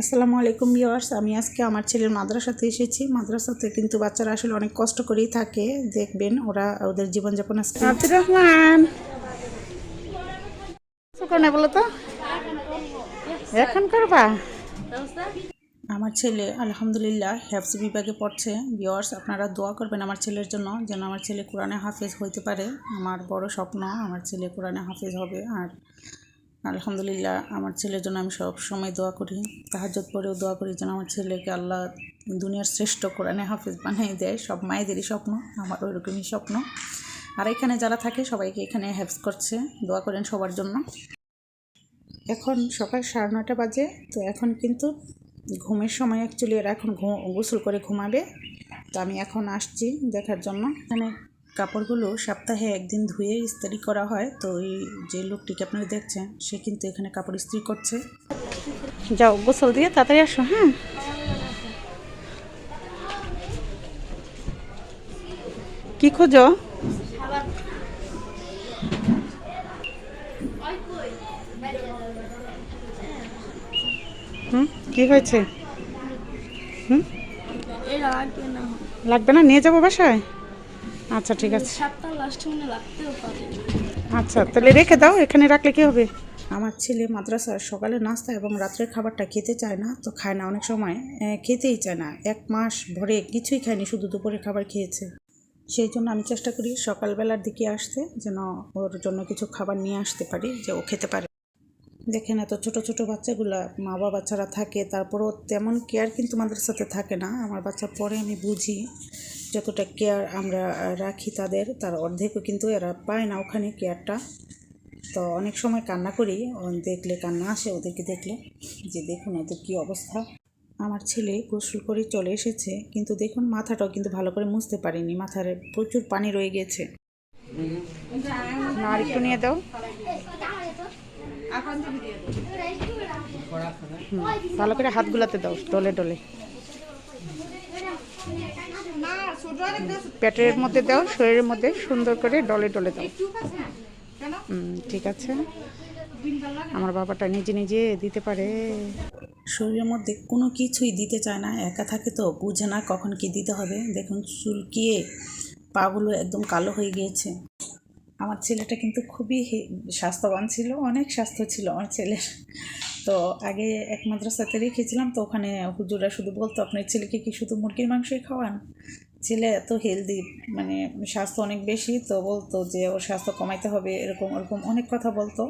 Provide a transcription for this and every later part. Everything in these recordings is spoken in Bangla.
আসসালামু আলাইকুম ভিউয়ার্স আমি আজকে আমার ছেলের মাদ্রাসাতে এসেছি। মাদ্রাসাতে কিন্তু বাচ্চারা আসলে অনেক কষ্ট করেই থাকে। দেখবেন ওরা ওদের জীবনযাপন আজকে। আব্দুর রহমান কোনে বলো তো। এখন করবা? আমার ছেলে আলহামদুলিল্লাহ হ্যাফজ বিভাগে পড়ছে। ভিওয়ার্স আপনারা দোয়া করবেন আমার ছেলের জন্য যেন আমার ছেলে কোরআনে হাফেজ হইতে পারে। আমার বড় স্বপ্ন আমার ছেলে কোরআনে হাফেজ হবে। আর আলহামদুলিল্লাহ, আমার ছেলের জন্য আমি সব সময় দোয়া করি। তাহাজত পরেও দোয়া করি যেন আমার ছেলেকে আল্লাহ দুনিয়ার শ্রেষ্ঠ কোরআনে হাফিজ বানিয়ে দেয়। সব মায়েদেরই স্বপ্ন, আমার ওইরকমই স্বপ্ন। আর এখানে যারা থাকে, সবাইকে এখানে হেল্প করছে, দোয়া করেন সবার জন্য। এখন সকাল সাড়ে নটা বাজে, তো এখন কিন্তু ঘুমের সময় অ্যাকচুয়ালি এরা এখন গোসল করে ঘুমাবে। তো আমি এখন আসছি দেখার জন্য। এখানে কাপড়গুলো সপ্তাহে একদিন ধুয়ে ইস্ত্রি করা হয়। তো ওই যে লোকটিকে আপনারা দেখছেন সে কিন্তু এখানে কাপড় ইস্ত্রি করছে। যাও গোসল দিয়ে তাড়াতাড়ি আসো হ্যাঁ। কি খোঁজো? হুম কি হয়েছে? হুম? লাগবে না? নিয়ে যাব বাসায়? আচ্ছা ঠিক আছে। সাতটা লাস্টে মনে লাগতেও পারে আচ্ছা তাহলে রেখে দাও এখানে রাখলে কি হবে? আমার ছেলে মাদ্রাসার সকালে নাস্তা এবং রাত্রের খাবারটা খেতে চায় না তো খায় না অনেক সময়। খেতেই চায় না। এক মাস ভরে কিছুই খায়নি শুধু দুপুরের খাবার খেয়েছে। সেই জন্য আমি চেষ্টা করি সকালবেলার দিকে আসতে যেন ওর জন্য কিছু খাবার নিয়ে আসতে পারি যে ও খেতে পারে। দেখেন এত ছোট ছোট বাচ্চাগুলা মা বাবা ছাড়া থাকে তারপরও তেমন কেয়ার কিন্তু মাদ্রাসাতে থাকে না। আমার বাচ্চা পরে আমি বুঝি যতটা কেয়ার আমরা রাখি তাদের তার অর্ধেকও কিন্তু এরা পায় না ওখানে কেয়ারটা তো অনেক সময় কান্না করি দেখলে কান্না আসে ওদেরকে দেখলে যে দেখুন ওদের কী অবস্থা। আমার ছেলে গোসল করে চলে এসেছে কিন্তু দেখুন মাথাটাও কিন্তু ভালো করে মুছতে পারিনি মাথার প্রচুর পানি রয়ে গেছে। আর একটু নিয়ে দাও। ভালো করে হাত গুলাতে দাও, ডলে ডলে। পেটের মধ্যে দাও, শরীরের মধ্যে সুন্দর করে ডলে ডলে দাও। ঠিক আছে। আমার বাবাটা নিজে নিজে দিতে পারে। শরীরের মধ্যে কোনো কিছুই দিতে চায় না, একা থাকে তো, বুঝে না কখন কি দিতে হবে। দেখুন, চুলকিয়ে পাগুলো একদম কালো হয়ে গিয়েছে। আমার ছেলেটা কিন্তু খুবই স্বাস্থ্যবান ছিল, অনেক স্বাস্থ্য ছিল আমার ছেলের। তো আগে এক মাদ্রাসাতে রেখেছিলাম, তো ওখানে হুজুরা শুধু বলতো, আপনার ছেলেকে কি শুধু মুরগির মাংসই খাওয়ান? ছেলে এত হেলদি মানে স্বাস্থ্য অনেক বেশি, তো বলতো যে, ওর স্বাস্থ্য কমাইতে হবে, এরকম, ওরকম অনেক কথা বলতো।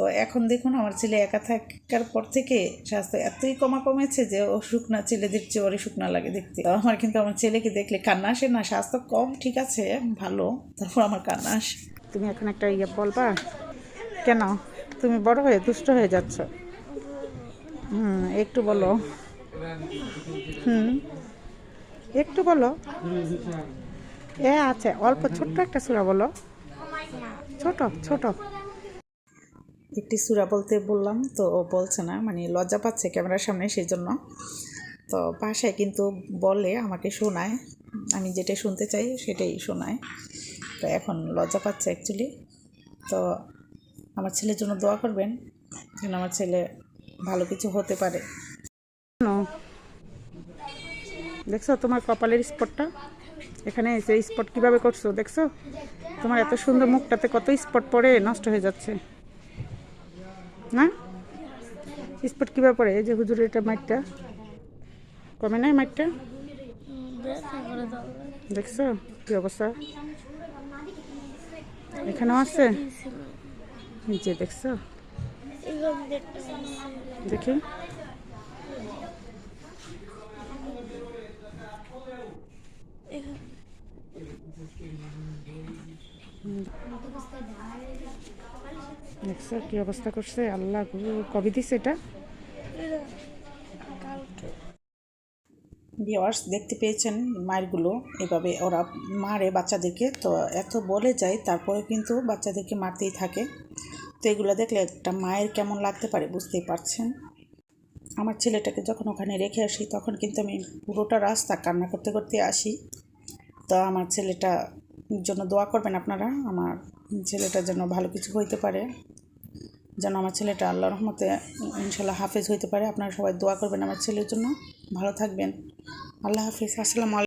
তো এখন দেখুন, আমার ছেলে একা থাকার পর থেকে স্বাস্থ্য এতই কমা কমেছে যে ও শুকনা ছেলেদের চেয়ে ওরে শুকনা লাগে দেখতে। আমার কিন্তু আমার ছেলেকে দেখলে কান্না আসে না, স্বাস্থ্য কম, ঠিক আছে, ভালো, তারপর আমার কান্না আসে। তুমি এখন একটা ইয়ে বলবা? কেন? তুমি বড় হয়ে, দুষ্ট হয়ে যাচ্ছ। হুম, একটু বলো। হুম, একটু বলো। এ আছে অল্প ছোট্ট একটা সুরা বলো। ছোট ছোট। একটি সুরা বলতে বললাম, তো ও বলছে না মানে লজ্জা পাচ্ছে ক্যামেরার সামনে সেই জন্য তো বাসায় কিন্তু বলে, আমাকে শোনায়, আমি যেটা শুনতে চাই সেটাই শোনায়। তো এখন লজ্জা পাচ্ছে অ্যাকচুয়ালি তো আমার ছেলের জন্য দোয়া করবেন, যেন আমার ছেলে ভালো কিছু হতে পারে। দেখছ তোমার কপালের স্পটটা? এখানে যে স্পট কীভাবে করছ, দেখছ? তোমার এত সুন্দর মুখটাতে কত স্পট পড়ে, নষ্ট হয়ে যাচ্ছে। না? স্পট পড়ে? এই যে হুজুরের এটা মাইটটা কমে নাই মাইটটা দেখছ কি অবস্থা? এখানেও আছে? যে দেখছ? দেখি। দেখছ, কি অবস্থা করছে? আল্লাহ কবে দিছে এটা? ভিওয়ার্স দেখতে পেয়েছেন মায়েরগুলো এভাবে ওরা মারে বাচ্চাদেরকে। তো এত বলে যায় তারপরে কিন্তু বাচ্চাদেরকে মারতেই থাকে। তো এগুলো দেখলে একটা মায়ের কেমন লাগতে পারে বুঝতেই পারছেন? আমার ছেলেটাকে যখন ওখানে রেখে আসি, তখন কিন্তু আমি পুরোটা রাস্তা কান্না করতে করতে আসি। তো আমার ছেলেটা জন্য দোয়া করবেন আপনারা। আমার ছেলেটার জন্য ভালো কিছু হইতে পারে। যেন আমার ছেলেটা আল্লাহ রহমতে ইনশাল্লাহ হাফেজ হইতে পারে। আপনারা সবাই দোয়া করবেন আমার ছেলের জন্য। ভালো থাকবেন। আল্লাহ হাফিজ। আসসালাম